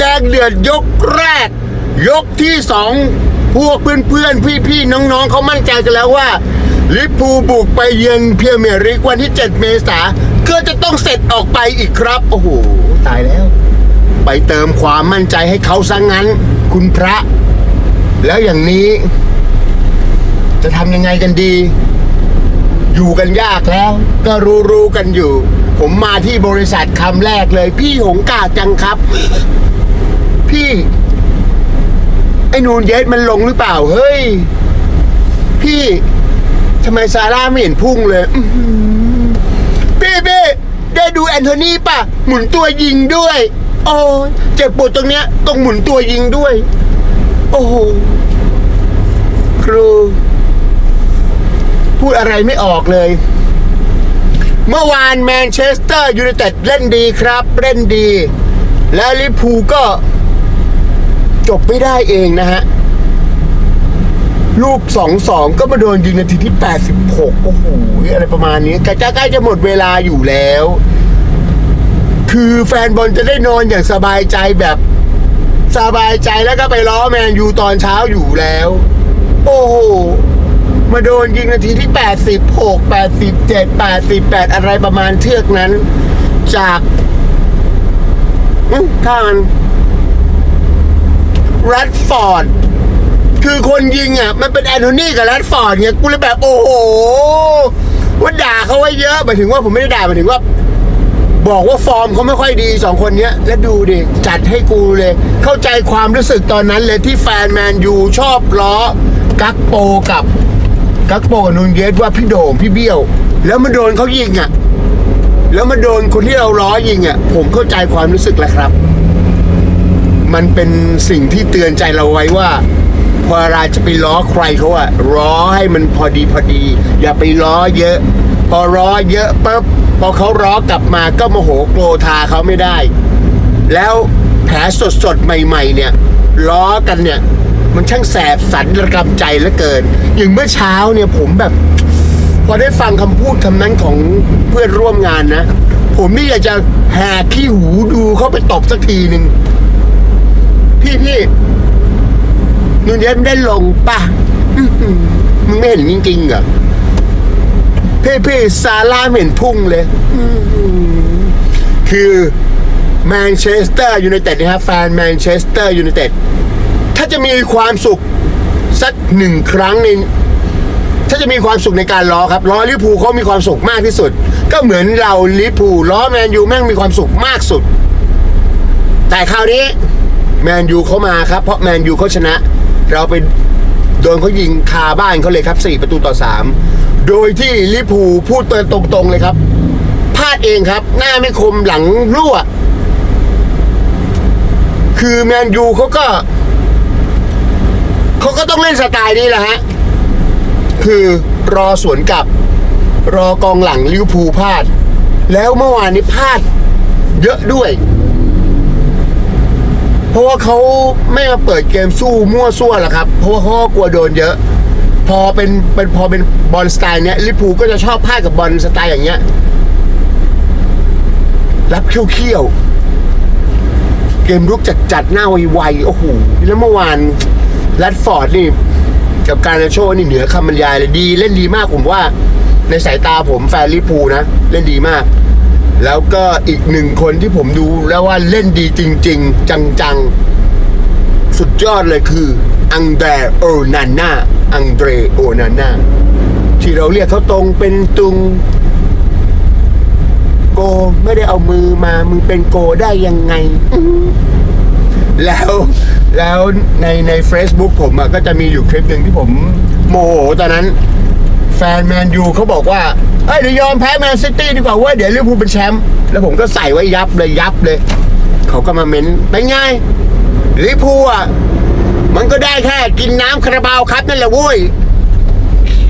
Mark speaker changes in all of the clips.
Speaker 1: ดือดยกแรก ยกที่สองพวกเพื่อนๆ พี่ๆ น้องๆเขามั่นใจกันแล้วว่า ลิเวอร์พูบุกไปเยือนเพียรเมร์ลีกวันที่ 7 เมษาก็จะต้องเสร็จออกไปอีกครับ โอ้โห ตายแล้ว ไปเติมความมั่นใจให้เขาซะงั้น คุณพระ แล้วอย่างนี้ จะทำยังไงกันดี อยู่กันยากแล้ว ก็รู้รู้ๆกันอยู่ ผมมาที่บริษัทคำแรกเลย พี่หงกาจังครับ พี่ ไอ้นูนเยสมันลงหรือเปล่า เฮ้ย พี่ทำไมซาร่าไม่เห็นพุ่งเลยพี่พี่ได้ดูแอนโทนีป่ะ หมุนตัวยิงด้วย โอ้เจ็บปวดตรงเนี้ยต้องหมุนตัวยิงด้วย โอ้โหครู พูดอะไรไม่ออกเลย เมื่อวานแมนเชสเตอร์ยูไนเต็ดเล่นดีครับ เล่นดี แล้วลิพูก็ จบไม่ได้เองนะฮะ ลูกสองสองก็มาโดนยิงนาทีที่86โอ้โหอะไรประมาณนี้ใกล้ใกล้จะหมดเวลาอยู่แล้ว คือแฟนบอลจะได้นอนอย่างสบายใจแบบสบายใจแล้วก็ไปล้อแมนยูตอนเช้าอยู่แล้ว โอ้โหมาโดนยิงนาทีที่ 86 87 88 อะไรประมาณเทือกนั้น จากอื้อถ้ามัน รดฟอร์ดคือคนยิงอะ มันเป็นแอนโทนีกับแรดฟอร์ดเนี่ยกูเลยแบบโอ้โหว่าด่าเขาไว้เยอะหมายถึงว่าผมไม่ได้ด่าหมายถึงว่า บอกว่าฟอร์มเขาไม่ค่อยดีสองคนเนี้ย แล้วดูดิจัดให้กูเลย เข้าใจความรู้สึกตอนนั้นเลยที่แฟนแมนยูชอบล้อ กักโปกับกักโปกับนูนเยสว่าพี่โด่งพี่เบี้ยว แล้วมาโดนเขายิงอะ แล้วมาโดนคนที่เราล้อยิงอะ ผมเข้าใจความรู้สึกแล้วครับ มันเป็นสิ่งที่เตือนใจเราไว้ว่าพอเราจะไปล้อใครเขาอะล้อให้มันพอดีพอดี อย่าไปล้อเยอะ พอล้อเยอะปุ๊บพอเขาล้อกลับมาก็โมโหโกรธาเขาไม่ได้ แล้วแผลสดๆใหม่ ๆ เนี่ยล้อกันเนี่ย มันช่างแสบสันระกำใจเหลือเกิน อย่างเมื่อเช้าเนี่ยผมแบบ พอได้ฟังคำพูดคำนั้นของเพื่อนร่วมงานนะ ผมนี่อยากจะแหกขี้หูดูเขาไปตบสักทีหนึ่ง พี่พี่นูนเยสไม่ได้ลงป่ะมึงไม่เห็นจริงๆเหรอพี่พี่ซาร่าเห็นพุ่งเลยคือแมนเชสเตอร์ยูไนเต็ดนะครับแฟนแมนเชสเตอร์ยูไนเต็ดถ้าจะมีความสุขสักหนึ่งครั้งในถ้าจะมีความสุขในการล้อครับล้อลิพูเขามีความสุขมากที่สุด ก็เหมือนเราลิพูล้อแมนยูแม่งมีความสุขมากสุด แต่คราวนี้ แมนยูเขามาครับ เพราะแมนยูเขาชนะ เราไปโดนเขายิงคาบ้านเขาเลยครับ 4 ประตูต่อ 3 โดยที่ลิพูพูดตรงๆเลยครับพลาดเองครับ หน้าไม่คมหลังรั่ว คือแมนยูเขาก็เขาก็ต้องเล่นสไตล์นี้แหละฮะ คือรอสวนกลับ รอกองหลังลิวพูพลาด แล้วเมื่อวานนี้พลาดเยอะด้วย เพราะว่าเขาไม่มาเปิดเกมสู้มั่วซั่วหรอกครับ เพราะว่าเขาก็กลัวโดนเยอะ พอเป็นเป็นพอเป็นบอลสไตล์เนี้ยลิเวอร์พูลก็จะชอบพลาดกับบอลสไตล์อย่างเงี้ย รับเขี้ยวๆเกมรุกจัดจัดหน้าไวๆโอ้โหแล้วเมื่อวานแรดฟอร์ดนี่ กับการนาโชนี่เหนือคำบรรยายเลยดี เล่นดีมากผมว่า ในสายตาผมแฟนลิเวอร์พูลนะ เล่นดีมาก แล้วก็อีกหนึ่งคนที่ผมดูแล้วว่าเล่นดีจริง ๆ จังๆ สุดยอดเลยคือ อังเดรโอนาน่าอังเดรโอนาน่าที่เราเรียกเขาตรงเป็นตุง โกไม่ได้เอามือมามึงเป็นโกได้ยังไง แล้วแล้วในใน Facebook ผมอะก็จะมีอยู่คลิปหนึ่งที่ผมโมโหตอนนั้น ฟนแมนยูเขาบอกว่าเอ้ยเดี๋ยวยอมแพ้แมนซิตี้ดีกว่าเว้ยเดี๋ยวลิเวอร์พูลเป็นแชมป์แล้วผมก็ใส่ไว้ยับเลยยับเลย เขาก็มาเม้นเป็นไงลิเวอร์พูลอะมันก็ได้แค่กินน้ำคาราบาวครับนั่นแหละเว้ย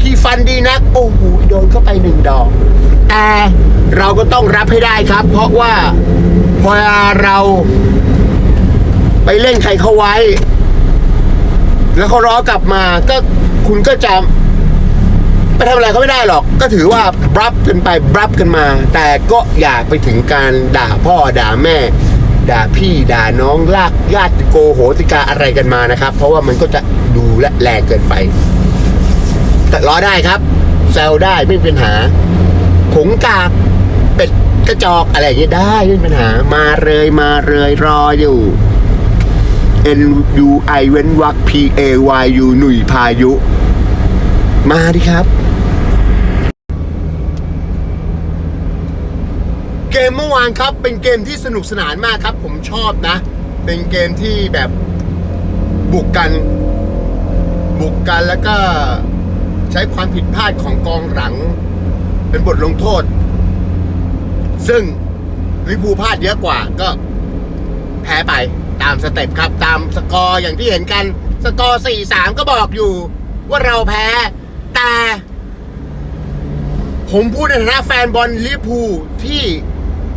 Speaker 1: ขี้ฟันดีนัก โอ้โหโดนเข้าไปหนึ่งดอก แต่เราก็ต้องรับให้ได้ครับ เพราะว่าพอเราไปเล่นใครเขาไว้ แล้วเขาร้อกลับมาก็คุณก็จะ ไปทำอะไรเขาไม่ได้หรอก ก็ถือว่าบรับกันไปบรับกันมา แต่ก็อย่าไปถึงการด่าพ่อด่าแม่ ด่าพี่ด่าน้องลากญาติโกโหติกาอะไรกันมานะครับ เพราะว่ามันก็จะดูและแรงเกินไป แต่ล้อได้ครับแซวได้ไม่มีปัญหาผงกากเป็ดกระจอกอะไรอย่างเงี้ยได้ไม่มีปัญหามาเลยมาเลยรออยู่ N U I เว้นวรรค P A Y U หนุ่ยพายุ มาดิครับ เก มเมื่อวานครับ เป็นเกมที่สนุกสนานมากครับ ผมชอบนะ เป็นเกมที่แบบบุกกัน บุกกันแล้วก็ใช้ความผิดพลาดของกองหลัง เป็นบทลงโทษ ซึ่งลิพูพลาดเยอะกว่าก็แพ้ไปตามสเต็ปครับ ตามสกอร์อย่างที่เห็นกัน สกอร์4-3ก็บอกอยู่ว่าเราแพ้ แต่ ผมพูดในฐานะแฟนบอลลิพูที่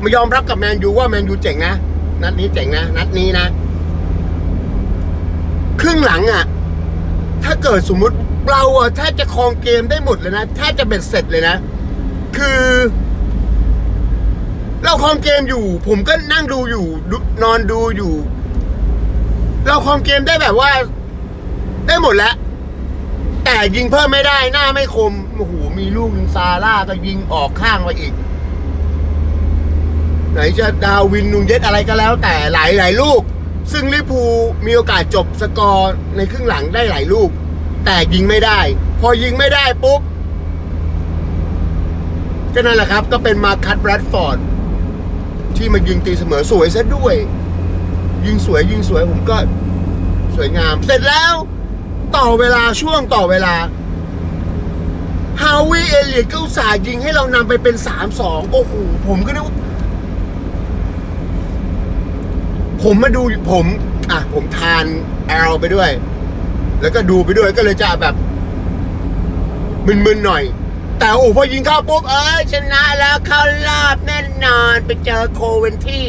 Speaker 1: มายอมรับกับแมนยูว่าแมนยูเจ๋งนะนัดนี้เจ๋งนะนัดนี้นะ ครึ่งหลังอะ่ะ ถ้าเกิดสมมุติเราอะแทบจะครองเกมได้หมดเลยนะแทบจะเบ็ดเสร็จเลยนะ คือ เราครองเกมอยู่ ผมก็นั่งดูอยู่นอนดูอยู่ เราครองเกมได้แบบว่า ได้หมดแล้วแต่ยิงเพิ่มไม่ได้หน้าไม่คมโอ้โหมีลูกหนึงซาร่าก็ยิงออกข้างไปอีก ไหนจะดาวินนูนเยสอะไรก็แล้วแต่หลายหลายลูก ซึ่งลิพูมีโอกาสจบสกอร์ในครึ่งหลังได้หลายลูก แต่ยิงไม่ได้ พอยิงไม่ได้ปุ๊บก็นั่นแหละครับ ก็เป็นมาคัตแรดฟอร์ดที่มายิงตีเสมอสวยซะด้วย ยิงสวยยิงสวยผมก็สวยงาม เสร็จแล้วต่อเวลาช่วงต่อเวลาฮาวิเอเลียตก็สาห์ยิงให้เรานำไปเป็นสามสองโอ้โห ผมก็นึกว่า ผมมาดูผมอะผมทานแอลไปด้วย แล้วก็ดูไปด้วยก็เลยจะแบบมึนๆหน่อย แต่โอ้พอยิงเข้าปุ๊บเอ้ยชนะแล้วเข้ารอบแน่นอนไปเจอโคเวนที่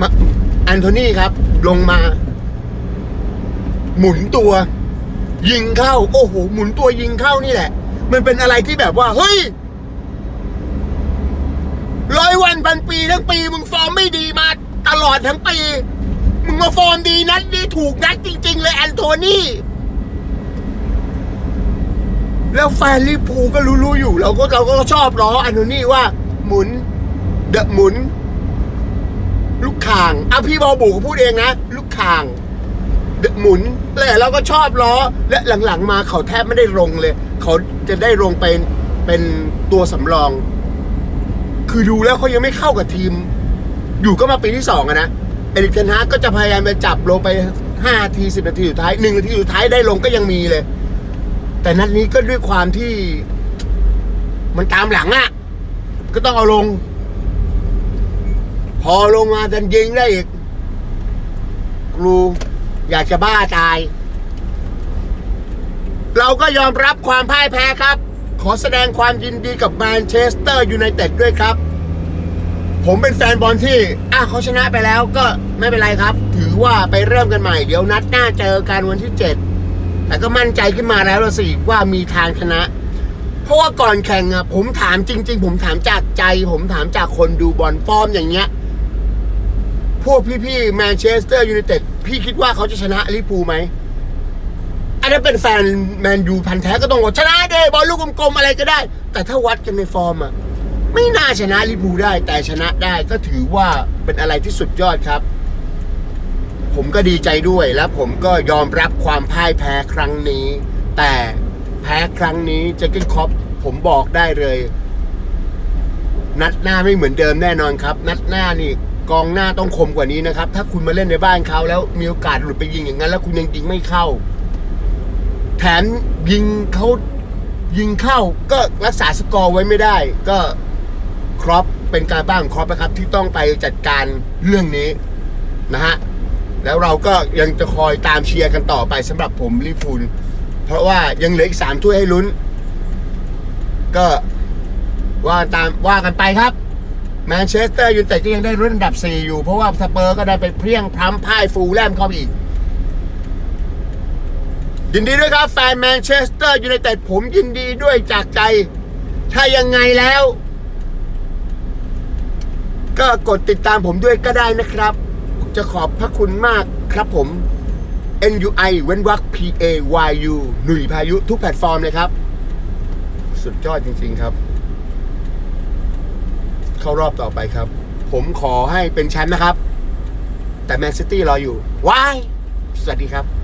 Speaker 1: มาแอนโทนีครับ ลงมา หมุนตัว ยิงเข้า โอ้โห หมุนตัวยิงเข้านี่แหละ มันเป็นอะไรที่แบบว่า เฮ้ย ร้อยวันพันปีทั้งปี มึงฟอร์มไม่ดีมาตลอดทั้งปี มึงมาฟอร์มดีนัดนี้ถูกนัดจริง ๆ เลยแอนโทนีแล้วแฟนลิเวอร์พูลก็รู้ๆอยู่ เราก็เราก็ชอบล้อแอนโทนีว่า หมุน เดอะหมุน ลูกข่างอะพี่บอบูก็พูดเองนะ ลูกข่างเดอะหมุนแล้วเราก็ชอบล้อ และหลังๆ มาเขาแทบไม่ได้ลงเลย เขาจะได้ลงเป็นเป็นตัวสำรอง คือดูแล้วเขายังไม่เข้ากับทีม อยู่ก็มาปีที่สองอะนะเอริกเทนฮาก็จะพยายามไปจับลงไปห้าทีสิบนาทีสุดท้ายหนึ่งนาทีสุดท้ายได้ลงก็ยังมีเลย แต่นัดนี้ก็ด้วยความที่ มันตามหลังอะก็ต้องเอาลง พอลงมาดันยิงได้อีกครูอยากจะบ้าตาย เราก็ยอมรับความพ่ายแพ้ครับ อแสดงความยินดีกับแมนเชสเตอร์ยูไนเต็ดด้วยครับ ผมเป็นแฟนบอลที่ อะเขาชนะไปแล้วก็ไม่เป็นไรครับ ถือว่าไปเริ่มกันใหม่ เดี๋ยวนัดหน้าเจอกันวันที่ 7 แต่ก็มั่นใจขึ้นมาแล้วละสิว่ามีทางชนะ เพราะว่าก่อนแข่งอะผมถามจริง ๆ ผมถามจากใจ ผมถามจากคนดูบอลฟอร์มอย่างเงี้ย พวกพี่ๆแมนเชสเตอร์ยูไนเต็ดพี่คิดว่าเขาจะชนะลิเวอร์พูลไหม อันนั้นเป็นแฟนแมนยูพันแท้ก็ต้องบอกชนะเดบอลลูกกลมๆอะไรก็ได้ แต่ถ้าวัดกันในฟอร์มอะไม่น่าชนะลิเวอร์พูได้ แต่ชนะได้ก็ถือว่าเป็นอะไรที่สุดยอดครับ ผมก็ดีใจด้วยและผมก็ยอมรับความพ่ายแพ้ครั้งนี้ แต่แพ้ครั้งนี้เจเกนคอปผมบอกได้เลย นัดหน้าไม่เหมือนเดิมแน่นอนครับ นัดหน้านี่กองหน้าต้องคมกว่านี้นะครับ ถ้าคุณมาเล่นในบ้านเขาแล้วมีโอกาสหลุดไปยิงอย่างนั้น แล้วคุณยังยิงไม่เข้า แถมยิงเขายิงเข้าก็รักษาสกอร์ไว้ไม่ได้ ก็ครอปเป็นการบ้างครอปนะครับ ที่ต้องไปจัดการเรื่องนี้นะฮะแล้วเราก็ยังจะคอยตามเชียร์กันต่อไปสำหรับผมลิเวอร์พูล เพราะว่ายังเหลืออีกสามถ้วยให้ลุ้น ก็ว่าตามว่ากันไปครับแมนเชสเตอร์ยูไนเต็ดก็ยังได้รุ่นอันดับ 4 อยู่ เพราะว่าสเปอร์ก็ได้ไปเพี้ยงพล้ำพ่ายฟูลแลมเข้าไปอีก ยินดีด้วยครับแฟนแมนเชสเตอร์ยูไนเต็ดผมยินดีด้วยจากใจ ถ้ายังไงแล้ว ก็กดติดตามผมด้วยก็ได้นะครับ จะขอบพระคุณมากครับผม NUI เว้นวรรค PAYU หนุ่ยพายุทุกแพลตฟอร์มเลยครับ สุดยอดจริง ๆครับ เข้ารอบต่อไปครับ ผมขอให้เป็นแชมป์นะครับ แต่แมนซิตี้รออยู่ว้ายสวัสดีครับ